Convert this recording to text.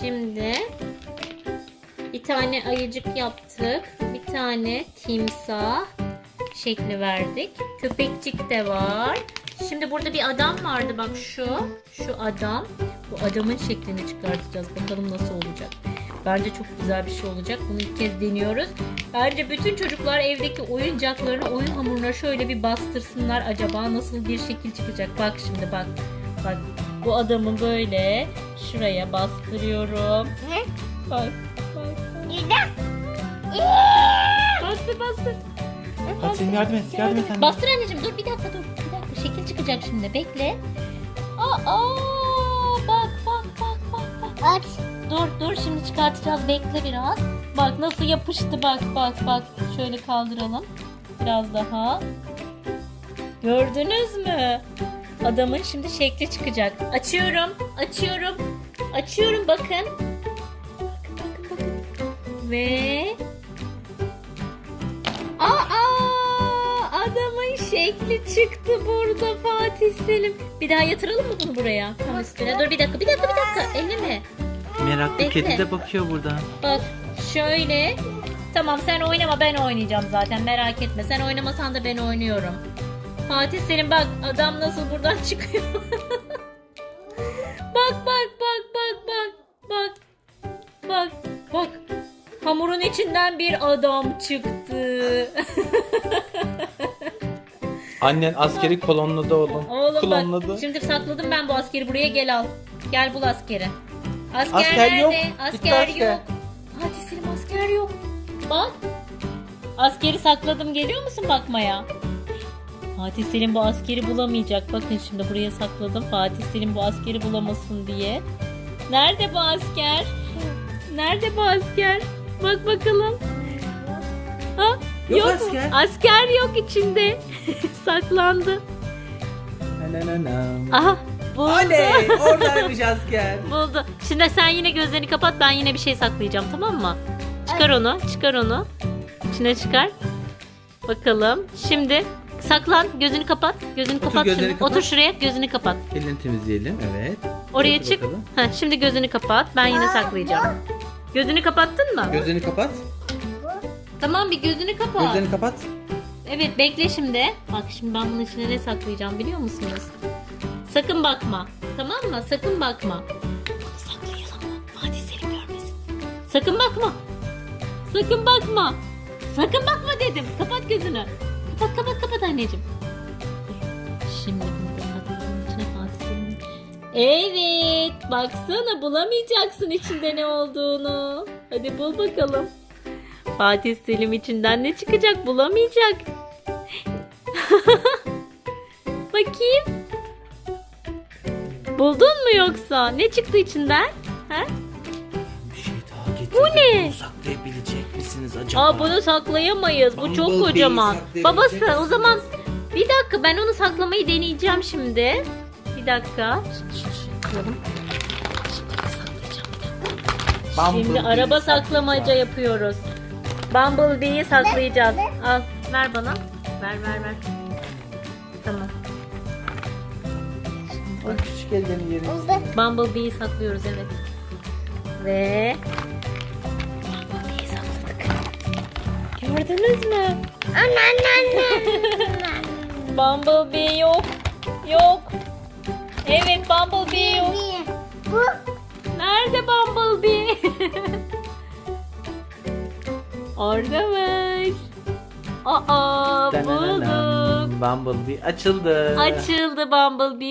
Şimdi bir tane ayıcık yaptık. Bir tane timsah şekli verdik. Köpekçik de var. Şimdi burada bir adam vardı bak şu. Şu adam. Bu adamın şeklini çıkartacağız. Bakalım nasıl olacak. Bence çok güzel bir şey olacak. Bunu ilk kez deniyoruz. Bence bütün çocuklar evdeki oyuncaklarını oyun hamuruna şöyle bir bastırsınlar. Acaba nasıl bir şekil çıkacak? Bak şimdi bak. Bak bu adamı böyle şuraya bastırıyorum. Ne? Bak bak. Güzel. Bastır bastır. Hadi Selim yardım et. Yardım et anne. Bastır anneciğim dur bir dakika dur. Bir dakika şekil çıkacak şimdi bekle. Aa bak bak bak bak bak. Aç. Dur dur şimdi çıkartacağız bekle biraz. Bak nasıl yapıştı bak bak bak. Şöyle kaldıralım. Biraz daha. Gördünüz mü? Adamın şimdi şekli çıkacak. Açıyorum. Açıyorum. Açıyorum bakın. Bakın bakın bakın. Ve Aa! Adamın şekli çıktı burada Fatih Selim. Bir daha yatıralım mı bunu buraya? Tam üstüne. Dur bir dakika bir dakika bir dakika. Elleme. Meraklı Bekle. kedi de bakıyor buradan. Bak şöyle. Tamam sen oynama ben oynayacağım zaten merak etme. Sen oynamasan da ben oynuyorum. Fatih Selim bak adam nasıl buradan çıkıyor. bak bak bak bak bak bak. Bak bak. Hamurun içinden bir adam çıktı. Annen askeri kolonladı oğlum. Oğlum Klonladı. bak şimdi sakladım ben bu askeri buraya gel al. Gel bul askeri. Asker, Asker nerede? yok. Asker, Gitti asker. yok. Fatih Selim asker yok. Bak. Askeri sakladım geliyor musun bakmaya? Fatih Selim bu askeri bulamayacak. Bakın şimdi buraya sakladım. Fatih Selim bu askeri bulamasın diye. Nerede bu asker? Nerede bu asker? Bak bakalım. Ha? Yok asker. Asker yok içinde. Saklandı. Aha buldu. Oley oradaymış asker. Buldu. Şimdi sen yine gözlerini kapat ben yine bir şey saklayacağım tamam mı? Çıkar onu çıkar onu. İçine çıkar. Bakalım. Şimdi saklan gözünü kapat. Gözünü Otur, kapat gözlerini şimdi. kapat. Otur şuraya gözünü kapat. Elini temizleyelim evet. Oraya Otur çık. bakalım. Heh, şimdi gözünü kapat. Ben yine saklayacağım. Gözünü kapattın mı? Gözlerini kapat. Tamam bir gözünü kapat. Gözlerini kapat. Evet bekle şimdi. Bak şimdi ben bunun içine ne saklayacağım biliyor musunuz? Sakın bakma. Tamam mı? Sakın bakma. Saklayalım? Fatih Selim görmesin. Sakın bakma. Sakın bakma. Sakın bakma dedim. Kapat gözünü. Kapat kapat kapat anneciğim. Şimdi. Evet. Baksana bulamayacaksın içinde ne olduğunu. Hadi bul bakalım. Fatih Selim içinden ne çıkacak bulamayacak. Bakayım. Buldun mu yoksa? Ne çıktı içinden? Ha? Saklayabilecek misiniz acaba? Aa bunu saklayamayız. Bu çok Bumblebee'yi kocaman. saklayabilecek Babası o zaman bir dakika ben onu saklamayı deneyeceğim şimdi. Bir dakika. Şimdi Bumblebee'yi araba saklamaca yapıyoruz. Bumblebee'yi saklayacağız. Al ver bana. Ver ver ver. Tamam. Bak küçük ellerini yerim. Bumblebee'yi saklıyoruz evet. Ve Gördünüz mü? Bumblebee yok. Yok. Evet Bumblebee yok. Bu. Nerede Bumblebee? Oradamış. Aa bulduk. Bumblebee açıldı. Açıldı Bumblebee.